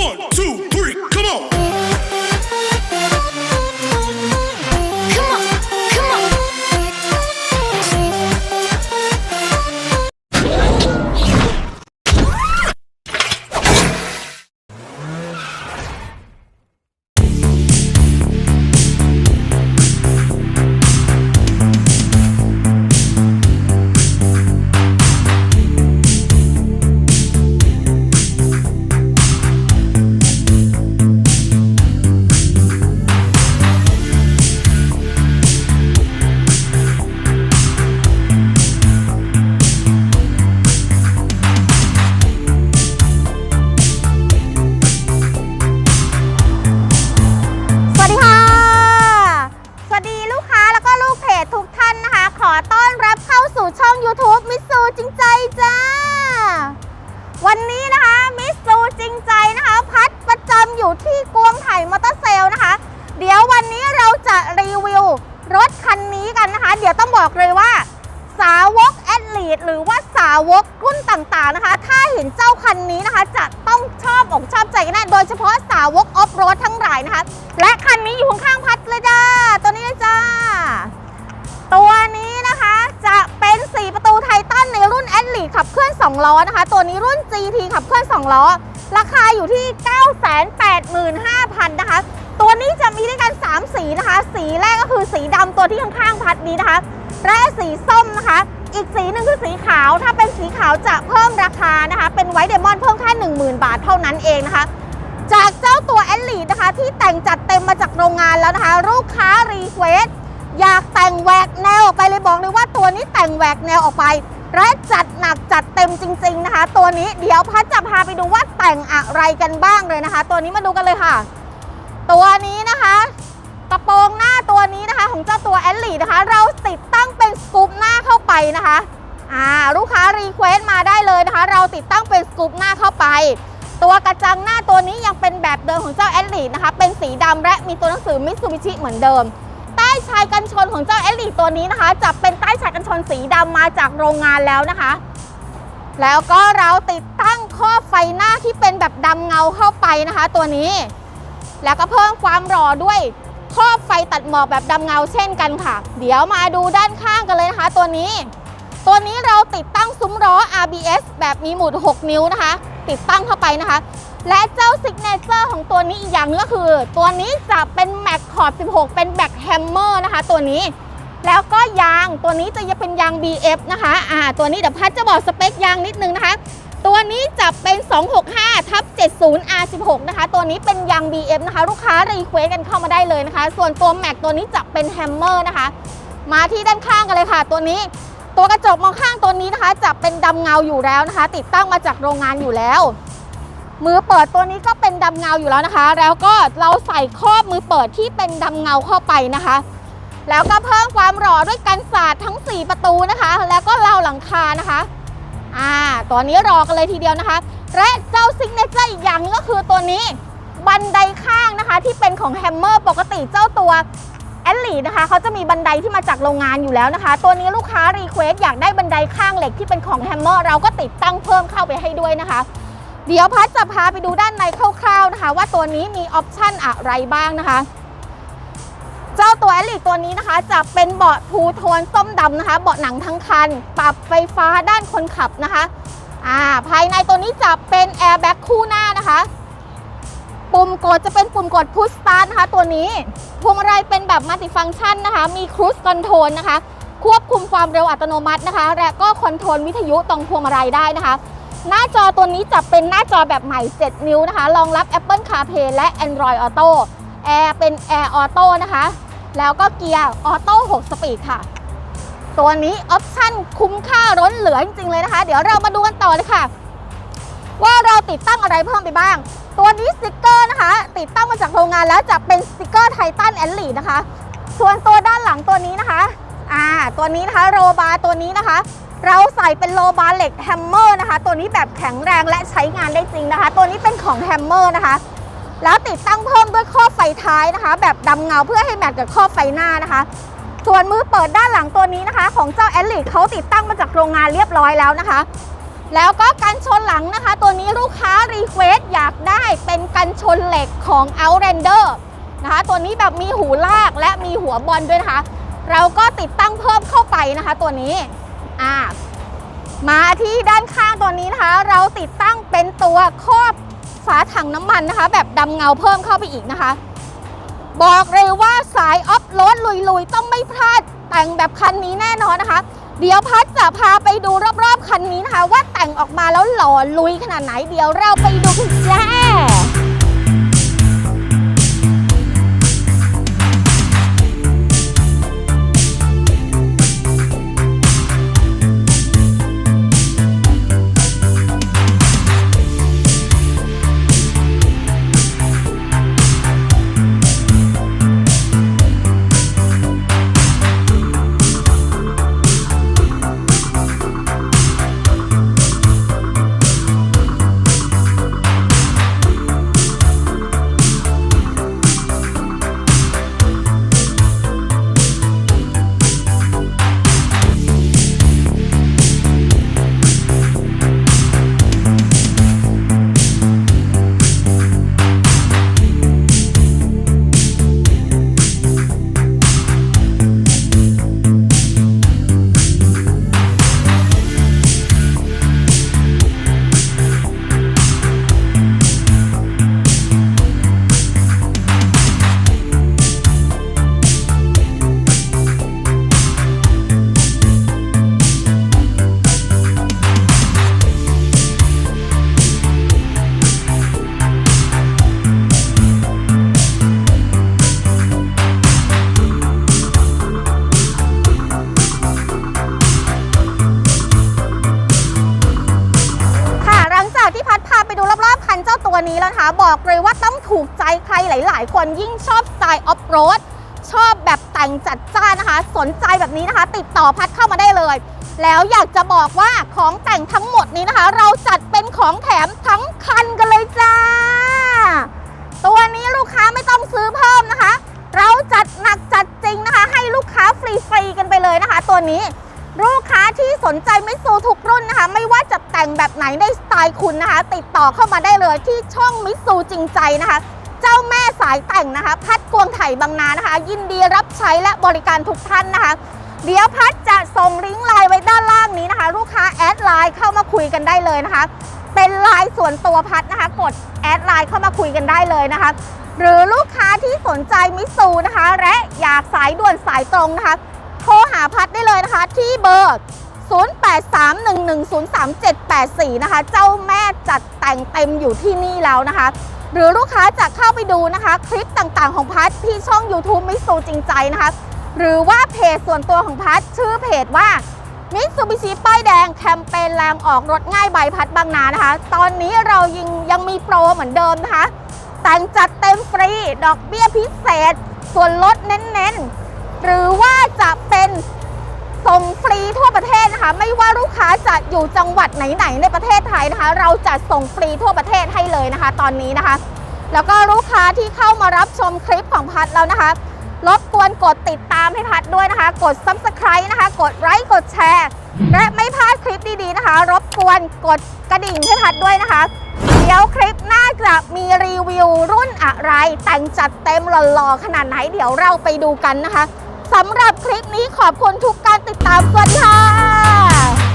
One, two, ลูกค้าแล้วก็ลูกเพจทุกท่านนะคะ ขอต้อนรับเข้าสู่ช่อง YouTube มิสซูจริงใจจ้า วันนี้นะคะมิสซูจริงใจนะคะ พัดประจำอยู่ที่กวงไถ่มอเตอร์เซลนะคะ เดี๋ยววันนี้เราจะรีวิวรถคันนี้กันนะคะ เดี๋ยวต้องบอกเลยว่า สาวกแอดลีดหรือว่าาวกรุ่นต่างๆนะคะ ถ้าเห็นเจ้าคันนี้นะคะ จะต้องชอบอกชอบใจกันแน่โดยเฉพาะสาวกออฟโรดทั้งหลายนะคะ และคันนี้อยู่ข้างๆพัดเลยจ้าตัวนี้เลยจ้า ตัวนี้นะคะจะเป็น 4 ประตูไททันในรุ่นแอดลีขับเคลื่อน2ล้อนะคะ ตัวนี้รุ่น GT ขับเคลื่อน2ล้อ ราคาอยู่ที่ 985,000 นะคะ ตัวนี้จะมีด้วยกัน 3 สีนะคะ สีแรกก็คือสีดำตัวที่ข้างๆพัดนี้นะคะ และสีส้มนะคะ อีกสีหนึ่งคือสีขาว ถ้าเป็นสีขาวจะเพิ่มราคานะคะ เป็นไวท์เดมอนเพิ่มแค่ 10,000 บาทเท่านั้นเองนะคะ จากเจ้าตัวแอลลีนะคะ ที่แต่งจัดเต็มมาจากโรงงานแล้วนะคะ ลูกค้ารีเควสอยากแต่งแหวกแนวออกไปเลยบอกเลยว่าตัวนี้แต่งแหวกแนวออกไป และจัดหนักจัดเต็มจริง ๆนะคะ ตัวนี้เดี๋ยวพัดจะพาไปดูว่าแต่งอะไรกันบ้างเลยนะคะ ตัวนี้มาดูกันเลยค่ะ ตัวนี้นะคะ กระโปรงหน้าตัวนี้นะคะ ของเจ้าตัวแอลลี่นะคะ เราติดตั้งเป็นสกูปหน้าเข้าไปนะคะอ่าลูกค้ารีเควสมาได้เลยนะคะ เราติดตั้งเป็นสกูปหน้าเข้าไป ตัวกระจังหน้าตัวนี้ยังเป็นแบบเดิมของเจ้าแอลลี่นะคะ เป็นสีดำและมีตัวหนังสือมิตซูบิชิเหมือนเดิม ใต้ชายกันชนของเจ้าแอลลี่ตัวนี้นะคะจะเป็นใต้ชายกันชนสีดำมาจากโรงงานแล้วนะคะ แล้วก็เราติดตั้งข้อไฟหน้าที่เป็นแบบดำเงาเข้าไปนะคะ ตัวนี้ แล้วก็เพิ่มความหล่อด้วย ครอบไฟตัดหมอกแบบดำเงาเช่นกันค่ะ เดี๋ยวมาดูด้านข้างกันเลยนะคะ ตัวนี้ ตัวนี้เราติดตั้งซุ้มล้อ RBS แบบมีหมุด 6 นิ้วนะคะ ติดตั้งเข้าไปนะคะ และเจ้าซิกเนเจอร์ของตัวนี้อีกอย่างก็คือ ตัวนี้จะเป็นแม็กขอบ 16 เป็นแบ็คแฮมเมอร์นะคะ ตัวนี้แล้วก็ยางตัวนี้จะเป็นยาง BF นะคะ อ่า ตัวนี้เดี๋ยวพัดจะบอกสเปคยางนิดนึงนะคะ ตัวนี้จะเป็น 265 ทับ 70 R16 นะคะ ตัวนี้เป็นยาง BF นะคะ ลูกค้ารีเควสกันเข้ามาได้เลยนะคะ ส่วนตัวแม็กตัวนี้จะเป็นแฮมเมอร์นะคะ มาที่ด้านข้างกันเลยค่ะ ตัวนี้ตัวกระจกมองข้างตัวนี้นะคะ จะเป็นดำเงาอยู่แล้วนะคะ ติดตั้งมาจากโรงงานอยู่แล้ว มือเปิดตัวนี้ก็เป็นดำเงาอยู่แล้วนะคะ แล้วก็เราใส่ครอบมือเปิดที่เป็นดำเงาเข้าไปนะคะ แล้วก็เพิ่มความหล่อด้วยกันศาสตร์ทั้ง 4 ประตูนะคะ แล้วก็ราวหลังคานะคะ อ่าตัวนี้รอกันเลยทีเดียวนะคะ และเจ้าซิงเนเจอร์อีกอย่างนึงก็คือตัวนี้ บันไดข้างนะคะที่เป็นของแฮมเมอร์ปกติเจ้าตัวแอลลีนะคะเขาจะมีบันไดที่มาจากโรงงานอยู่แล้วนะคะ ตัวนี้ลูกค้ารีเควสอยากได้บันไดข้างเหล็กที่เป็นของแฮมเมอร์เราก็ติดตั้งเพิ่มเข้าไปให้ด้วยนะคะ เดี๋ยวพัดจะพาไปดูด้านในคร่าวๆนะคะ ว่าตัวนี้มีออปชั่นอะไรบ้างนะคะ เจ้าตัวแอลิกตัวนี้นะคะ จะเป็นเบาะทูโทนส้มดำนะคะ เบาะหนังทั้งคัน ปรับไฟฟ้าด้านคนขับนะคะอ่าภายในตัวนี้จะเป็นแอร์แบ็กคู่หน้านะคะ ปุ่มกดจะเป็นปุ่มกดพุชสตาร์ทนะคะ ตัวนี้พวงมาลัยเป็นแบบมัลติฟังก์ชันนะคะ มีครู e คอนโทรลนะคะ ควบคุมความเร็วอัตโนมัตินะคะ และก็คอนโทรลวิทยุตรงพวงมาลัยได้นะคะ หน้าจอตัวนี้จะเป็นหน้าจอแบบใหม่ 7 นิ้วนะคะ รองรับ Apple CarPlay และ Android Auto แอร์เป็น Air Auto นะคะ แล้วก็เกียร์ออโต้6สปีดค่ะ ตัวนี้ออปชั่นคุ้มค่าล้นเหลือจริงๆเลยนะคะ เดี๋ยวเรามาดูกันต่อเลยค่ะ ว่าเราติดตั้งอะไรเพิ่มไปบ้าง ตัวนี้สติกเกอร์นะคะ ติดตั้งมาจากโรงงานแล้วจะเป็นสติกเกอร์ไททันแอนลีนะคะ ส่วนตัวด้านหลังตัวนี้นะคะอ่าตัวนี้นะคะโรบาร์ตัวนี้นะคะ เราใส่เป็นโลบาร์เหล็กแฮมเมอร์นะคะ ตัวนี้แบบแข็งแรงและใช้งานได้จริงนะคะ ตัวนี้เป็นของแฮมเมอร์นะคะ แล้วติดตั้งเพิ่มด้วยข้อไฟท้ายนะคะ แบบดำเงาเพื่อให้แมทกับข้อไฟหน้านะคะ ส่วนมือเปิดด้านหลังตัวนี้นะคะ ของเจ้าแอลลิเขาติดตั้งมาจากโรงงานเรียบร้อยแล้วนะคะ แล้วก็กันชนหลังนะคะ ตัวนี้ลูกค้ารีเควสอยากได้เป็นกันชนเหล็กของ Outlander นะคะ ตัวนี้แบบมีหูลากและมีหัวบอลด้วยนะคะ เราก็ติดตั้งเพิ่มเข้าไปนะคะ ตัวนี้อ่ามาที่ด้านข้างตัวนี้นะคะ เราติดตั้งเป็นตัวครอบ ฝาถังน้ำมันนะคะ แบบดำเงาเพิ่มเข้าไปอีกนะคะ บอกเลยว่าสายออฟโรดลุยๆ ต้องไม่พลาดแต่งแบบคันนี้แน่นอนนะคะ เดี๋ยวพัดจะพาไปดูรอบๆคันนี้นะคะ ว่าแต่งออกมาแล้วหล่อลุยขนาดไหนเดี๋ยวเราไปดูกันจ้า ถูกใจใครหลาย ๆ คนยิ่งชอบสไตล์ออฟโรดชอบแบบแต่งจัดจ้านนะคะ สนใจแบบนี้นะคะ ติดต่อพัดเข้ามาได้เลย แล้วอยากจะบอกว่าของแต่งทั้งหมดนี้นะคะ เราจัดเป็นของแถมทั้งคันกันเลยจ้า ตัวนี้ลูกค้าไม่ต้องซื้อเพิ่มนะคะ เราจัดหนักจัดจริงนะคะ ให้ลูกค้าฟรีๆกันไปเลยนะคะ ตัวนี้ ลูกค้าที่สนใจไม่ซูทุกรุ่นนะคะ ไม่ว่าจะแต่งแบบไหนในสไตล์คุณนะคะ ติดต่อเข้ามาได้เลยที่ช่องมิสูจริงใจนะคะ เจ้าแม่สายแต่งนะคะ พัดกวงไถ่บางนานะคะ ยินดีรับใช้และบริการทุกท่านนะคะ เดี๋ยวพัดจะส่งลิงก์ไลน์ไว้ด้านล่างนี้นะคะ ลูกค้าแอดไลน์เข้ามาคุยกันได้เลยนะคะ เป็นไลน์ส่วนตัวพัดนะคะ กดแอดไลน์เข้ามาคุยกันได้เลยนะคะ หรือลูกค้าที่สนใจมิสูนะคะ และอยากสายด่วนสายตรงนะคะาพัดได้เลยนะคะ ที่เบอร์ 0831103784 นะคะ เจ้าแม่จัดแต่งเต็มอยู่ที่นี่แล้วนะคะ หรือลูกค้าจะเข้าไปดูนะคะ คลิปต่างๆของพัดที่ช่อง YouTube มิสูจริงใจนะคะ หรือว่าเพจส่วนตัวของพัดชื่อเพจว่ามิตซูบิชิป้ายแดงแคมเปญแรงออกรถง่ายใบพัดบางนานะคะ ตอนนี้เรายังยังมีโปรเหมือนเดิมนะคะ แต่งจัดเต็มฟรี ดอกเบี้ยพิเศษ ส่วนลดเน้นๆ หรือว่าจะเป็นส่งฟรีทั่วประเทศนะคะ ไม่ว่าลูกค้าจะอยู่จังหวัดไหนๆในประเทศไทยนะคะ เราจะส่งฟรีทั่วประเทศให้เลยนะคะ ตอนนี้นะคะ แล้วก็ลูกค้าที่เข้ามารับชมคลิปของพัดแล้วนะคะรบกวนกดติดตามให้พัดด้วยนะคะ กด subscribe นะคะ กดไลค์กดแชร์ และไม่พลาดคลิปดีๆนะคะ รบกวนกดกระดิ่งให้พัดด้วยนะคะ เดี๋ยวคลิปหน้าจะมีรีวิวรุ่นอะไร แต่งจัดเต็มหล่อๆขนาดไหนเดี๋ยวเราไปดูกันนะคะ สำหรับคลิปนี้ขอบคุณทุกการติดตามสวัสดีค่ะ